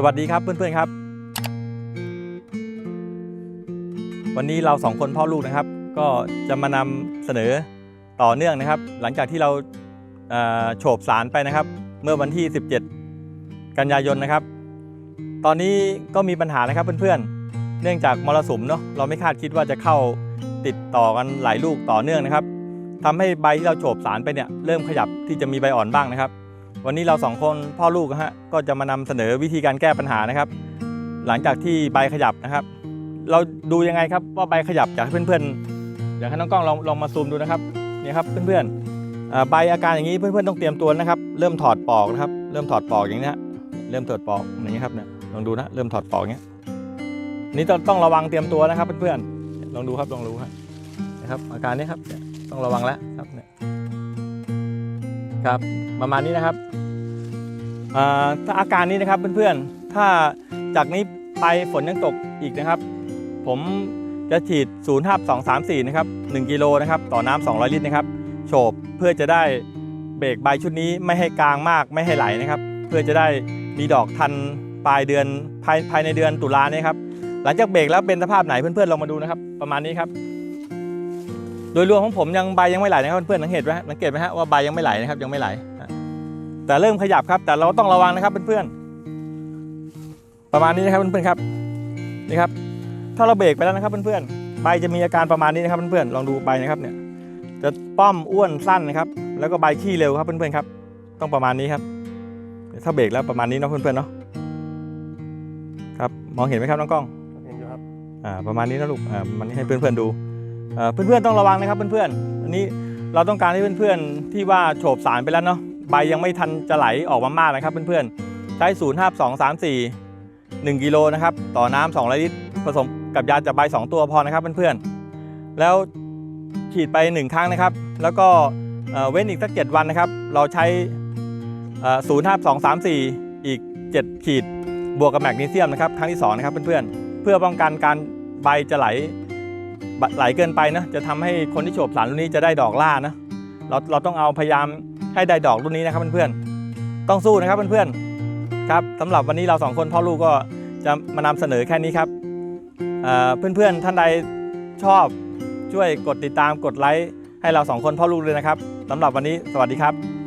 สวัสดีครับเพื่อนๆครับ วันนี้เราสองคนพ่อลูกนะครับ ก็จะมานำเสนอต่อเนื่องนะครับ หลังจากที่เราโฉบสารไปนะครับ เมื่อวันที่ 17 กันยายนนะครับ ตอนนี้ก็มีปัญหานะครับเพื่อนๆ เนื่องจากมรสุมเนาะเราไม่คาดคิดว่าจะเข้าติดต่อกันหลายลูกต่อเนื่องนะครับทำให้ใบที่เราโฉบสารไปเนี่ยเริ่มขยับที่จะมีใบอ่อนบ้างนะครับ วันนี้เราสองคนพ่อลูกฮะก็จะมานำเสนอวิธีการแก้ปัญหานะครับ หลังจากที่ใบขยับนะครับ เราดูยังไงครับว่าใบขยับอยากให้เพื่อนๆอยากให้น้องกล้องลองลองมาซูมดูนะครับเนี่ยครับเพื่อนๆใบอาการอย่างนี้เพื่อนๆต้องเตรียมตัวนะครับ เริ่มถอดปอกนะครับ เริ่มถอดปอกอย่างนี้นะเริ่มถอดปอกอย่างนี้ครับเนี่ยลองดูนะเริ่มถอดปอกอย่างเงี้ยนี่ต้องต้องระวังเตรียมตัวนะครับเพื่อนๆลองดูครับลองดูครับนะครับอาการนี้ครับเนี่ยต้องระวังแล้วครับเนี่ย ครับประมาณนี้นะครับอาถ้าอาการนี้นะครับเพื่อนๆ ถ้าจากนี้ไปฝนยังตกอีกนะครับ ผมจะฉีด0 5 2 3 4นะครับ1กิโลนะครับต่อน้ำ200 ลิตรนะครับโฉบเพื่อจะได้เบรกใบชุดนี้ไม่ให้กลางมากไม่ให้ไหลนะครับ เพื่อจะได้มีดอกทันปลายเดือนภายภายในเดือนตุลาเนี่ยครับหลังจากเบรกแล้วเป็นสภาพไหนเพื่อนๆลองมาดูนะครับ ประมาณนี้ครับ ดยรวมของผมยังใบยังไม่ไหลนะครับเพื่อนๆสังเกตไหมฮะสังเกตไหมฮะว่าใบยังไม่ไหลนะครับยังไม่ไหล แต่เริ่มขยับครับ แต่เราต้องระวังนะครับเพื่อนๆประมาณนี้นะครับเพื่อนๆครับนี่ครับ ถ้าเราเบรกไปแล้วนะครับเพื่อนๆใบจะมีอาการประมาณนี้นะครับเพื่อนๆลองดูใบนะครับเนี่ยจะป้อมอ้วนสั้นนะครับแล้วก็ใบขี้เร็วครับเพื่อนๆครับ ต้องประมาณนี้ครับ ถ้าเบรกแล้วประมาณนี้เนาะเพื่อนๆเนาะครับมองเห็นไหมครับน้องกล้องเห็นอยู่ครับอ่าประมาณนี้นะลูกอ่ามันให้เพื่อนๆดูอ่า เพื่อนๆต้องระวังนะครับเพื่อนๆอันนี้เราต้องการให้เพื่อนๆที่ว่าโฉบสารไปแล้วเนาะใบยังไม่ทันจะไหลออกมามากนะครับเพื่อนๆใช้0 5 2 3 4 1กิโลนะครับต่อน้ำ200ลิตรผสมกับยาจับใบ 2 ตัวพอนะครับเพื่อนๆแล้วฉีดไป 1 ครั้งนะครับ แล้วก็เว้นอีกสัก 7 วันนะครับ เราใช้0 5 2 3 4 อีก 7 ขีด บวกกับแมกนีเซียมนะครับครั้งที่สองนะครับเพื่อนๆเพื่อป้องกันการใบจะไหล ไหลเกินไปนะจะทำให้คนที่โฉบสารรุ่นนี้จะได้ดอกล่านะเราเราต้องเอาพยายามให้ได้ดอกรุ่นนี้นะครับเพื่อนๆต้องสู้นะครับเพื่อนๆครับสำหรับวันนี้เราสองคนพ่อลูกก็จะมานำเสนอแค่นี้ครับเอ่อเพื่อนๆท่านใดชอบช่วยกดติดตามกดไลค์ให้เราสองคนพ่อลูกเลยนะครับสำหรับวันนี้สวัสดีครับ